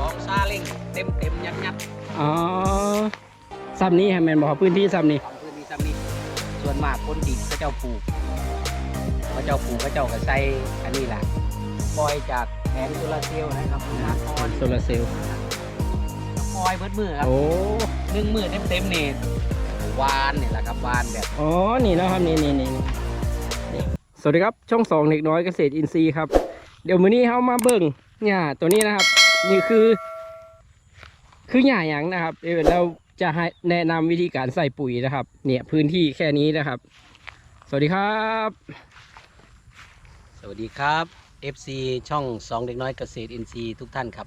สองซาเล้งเต็มเต็มยัดยัดอ๋อซ้ำนี้ให้แม่นบ่ครับพื้นที่ซ้ำนี้ของพื้นที่ซ้ำนี้ส่วนมากคนที่เขาเจ้าปลูกเขาเจ้าปลูกเขาเจ้าก็ใส่อันนี้แหละปล่อยจากแผงโซลาร์เซลล์นะครับมาพรโซลาร์เซลล์ปล่อยเบิดมือครับโอ้หนึ่งมือเต็มเต็มๆนี่วานเนี่ยแหละครับวานแบบอ๋อนี่เนาะครับนี่นี่นี่นี่นี่สวัสดีครับช่องสองเด็กน้อยเกษตรอินทรีย์ครับเดี๋ยวมื้อนี้เฮามาเบิ่งหญ้าตัวนี้นะครับ นี่คือ คือหญ้าหยังนะครับเดี๋ยวเราจะให้แนะนำวิธีการใส่ปุ๋ยนะครับ เนี่ยพื้นที่แค่นี้นะครับ สวัสดีครับ สวัสดีครับ FC ช่องสองเด็กน้อยเกษตรอินทรีย์ทุกท่านครับ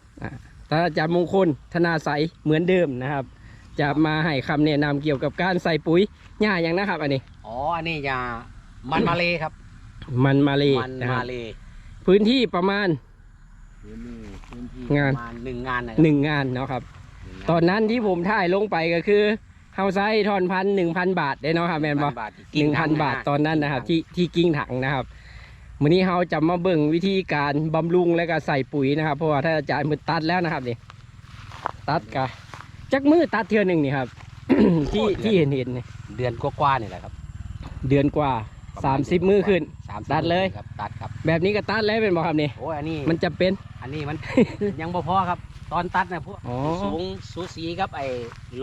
ท่านอาจารย์มงคลธนาใสเหมือนเดิมนะครับ จะมาให้คำแนะนำเกี่ยวกับการใส่ปุ๋ยหญ้าหยังนะครับ อันนี้ อ๋ออันนี้ยามันมาเลยครับ มันมาเลยมันนะคมารับเลยพื้นที่ประมาณพื้นที่ พื้นที่งาน ประมาณหนึ่งงานนะหนึ่งงานเนาะครับ ตอนนั้นที่ผมถ่ายลงไปก็คือเฮาไซทอนพันหนึ่งพันบาทได้เนาะครับแมนบอ1,000บาทหนึ่งพันบาทตอนนั้นนะครับ ที่ที่กิ้งถังนะครับวันนี้เฮาจะมาเบิ่งวิธีการบำรุงและก็ใส่ปุ๋ยนะครับ เพราะว่าถ้าอาจารย์มือตัดแล้วนะครับนี่ตัดกะจักมือตัดเทือหนึ่งนี่ครับ ที่ที่เห็นเห็นๆนี่เดือนกว่าๆนี่แหละครับ เดือนกว่า ประสามณสิบมือขึ้นสามสิบตัดเลย ครับตัดครับแบบนี้ก็ตัดแล้วเป็นบอครับนี่ โอ้ยอันนี้มันจะเป็น อันนี้มัน ยังบ่พอครับ ตอนตัดนะพวกอ๋อ สูงสูสีครับไอ้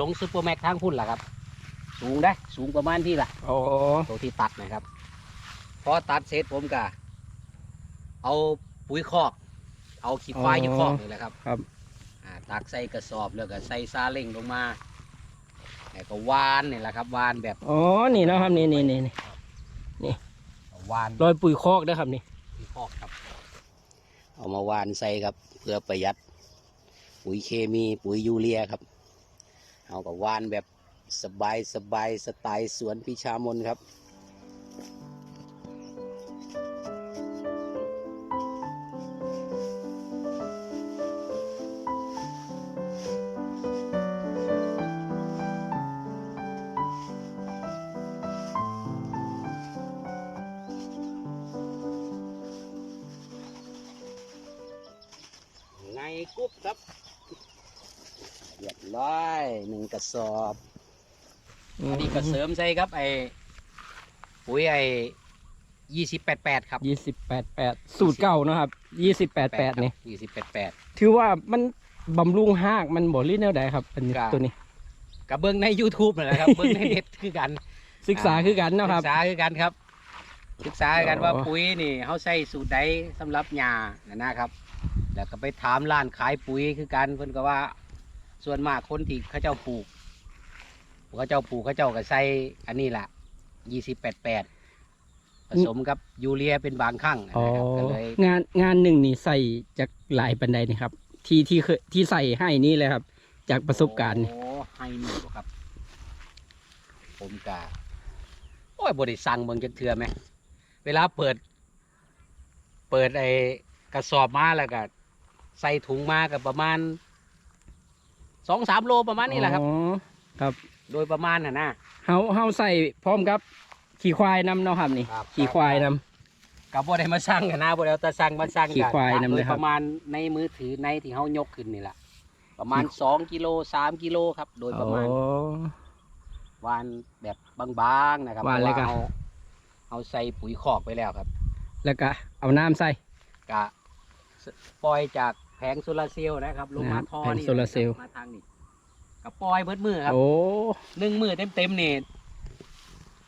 ลงซูเปอร์แม็กทางพุ่นล่ะครับ สูงได้สูงประมาณที่ล่ะ โอ้ตัวที่ตัดนะครับ พอตัดเสร็จผมก็เอาปุ๋ยคอก เอาขี้ควายอยู่คอกนี่แหละครับครับ อ่าตักใส่กระสอบแล้วก็ใส่ซาเล้งลงมาแล้วก็วานนี่แหละครับวานแบบ อ๋อนี่เนาะครับนี่นี่นี่นี่ วานรอยปุ๋ยคอกนะครับนี่ขี้คอกครับ เอามาวานใส่ครับ เพื่อประหยัด ปุ๋ยเคมีปุ๋ยยูเรียครับ เอากับวานแบบสบายสบายสไตล์สวนพิชามนครับ ไงกุ๊บครับเรียบร้อยหนึ่งกระสอบอันนี้ก็เสริมใส่ครับไอ้ปุ๋ยไอ้ยี่สิบแปดแปดครับยี่สิบแปดแปดสูตรเก่าเนาะครับยี่สิบแปดแปดนี่ยี่สิบแปดแปด ถือว่ามันบำรุงหากมันบ่ลิ้นแนวใดครับอันนี้ครับ ตัวนี้ กับเบิ้งใน YouTube นั่นแหละครับ เบิ้งในเน็ตคือกัน ศึกษาคือกันเนาะครับ ศึกษาคือกันครับ ศึกษาคือกันว่าอ๋อ ปุ๋ยนี่เขาใส่สูตรใดสำหรับหญ้านะนะครับ แล้วก็ไปถามร้านขายปุ๋ยคือกันเพิ่นก็ว่า ส่วนมากคนที่เขาเจ้าปลูกเขาเจ้าปลูกเขาเจ้าก็ใส่อันนี้แหละยี่สิบแปดแปดผสมกับยูเรียเป็นบางครั้งอ๋อนะครับก็เลยงานงานหนึ่งนี่ใส่จากหลายปันไดนี่ครับ ที่ที่เคยที่ใส่ให้นี่เลยครับ จากประสบการณ์นี่โอ้ให้หนูครับ ผมกะโอ้ยบริสั่งเบิ่งจักเทือไหม เวลาเปิด เปิดไอ้กระสอบมาแล้วก็ ใส่ถุงมากับประมาณสองสามโลประมาณนี้แหละครับอ๋อครับ โดยประมาณน่ะนะ เฮาเฮาใส่พร้อมกับ ขี่ควายนำเนาะครับนี่ ครับขี่ควายนำกับบ่ได้มาสั่งกันนะบ่ได้เอาแต่สั่งมาสั่งขี่กันควายนำโดเลยยครับประมาณในมือถือในที่เขายกขึ้นนี่แหละประมาณสองกิโลสามกิโลครับ โดยประมาณ อ๋อ วานแบบบางๆนะครับวานเลยเพครัราะบว่าเอาเอาใส่ปุ๋ยคอกไปแล้วครับ แล้วก็เอาน้ำใส่ กะสปล่อยจาก แผงโซลาร์เซลล์นะครับลงมานะครับท่อแผงนี่โซลาร์เซลล์ มาทางนี้กับปล่อยเบิดมือครับโอ้หนึ่งมือเต็มๆนี่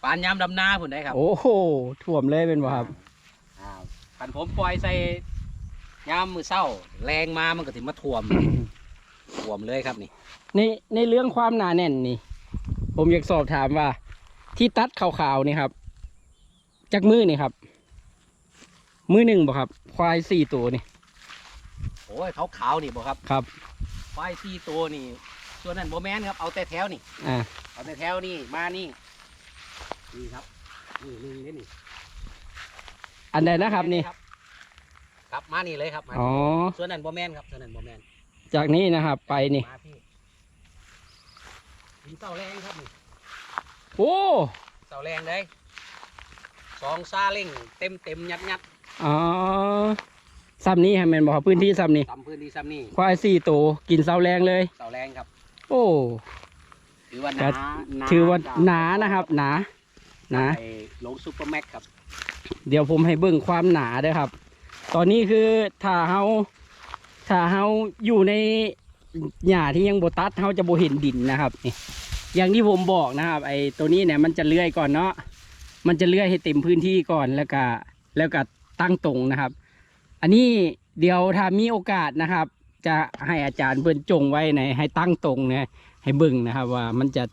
ปานยามดำนาผุนได้ครับโอ้โหท่วมเลยเป็นบ่ครับอ่าคันผมปล่อยใส่ยามมือเศร้า แรงมามันก็ถึงมาท่วม ท่วมเลยครับนี่ ในในเรื่องความหนาแน่นนี่ ผมอยากสอบถามว่า ที่ตัดขาวๆนี่ครับจากมือนี่ครับ มือหนึ่งบ่ครับ ควายสี่ตัวนี่โอ้ยเขาขาวๆนี่บ่ครับครับควายสี่ตัวนี่ ส่วนนั้นโบแมนครับเอาแต่แถวนี่ อ่าเอาแต่แถวนี่มานี่นี่ครับนี่หนึ่งนี่นี่อันใดนะครับนี่ครับมานี่เลยครับมาอ๋อส่วนนั้นโบแมนครับส่วนนั้นโบแมนจากนี้นะครับ ไปนี่มาพี่ดินเสาแรงครับนี่โอ้เสาแรงเลยสองซาเล้งเต็มเต็มยัดยัดอ๋อ ซ้ำนี้ให้แมนบอกพื้นที่ซ้ำนี้ตำพื้นที่ซ้ำนี่ควายสี่ตัวกินเสาแรงเลย เสาแรงครับ โอ้ถือว่าหก็นาหนาถือว่าหนานะครับ หนาหนาไปลงซูเปอร์แม็กครับ เดี๋ยวผมให้เบิ่งความหนาเด้อครับ ตอนนี้คือถ้าเฮาถ้าเฮาอยู่ในหญ้าที่ยังบ่ตัดเฮาจะบ่เห็นดินนะครับนี่อย่างที่ผมบอกนะครับ ไอ้ตัวนี้เนี่ยมันจะเลื่อยก่อนเนาะมันจะเลื่อยให้เต็มพื้นที่ก่อนแล้วก็แล้วก็ตั้งตรงนะครับ อันนี้เดี๋ยวถ้ามีโอกาสนะครับ จะให้อาจารย์เบิ่นจงไว้ในให้ตั้งตรงเนี่ยให้เบิ่งนะครับ ว่ามันจะ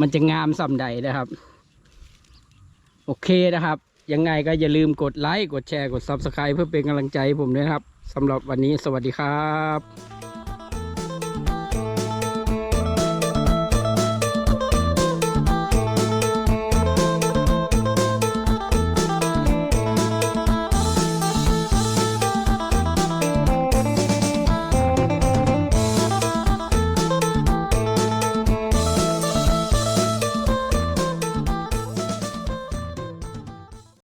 มันจะงามสำใดนะครับ โอเคนะครับ ยังไงก็อย่าลืมกดไลค์กดแชร์กด Subscribe เพื่อเป็นกำลังใจผมด้วยนะครับสำหรับวันนี้สวัสดีครับ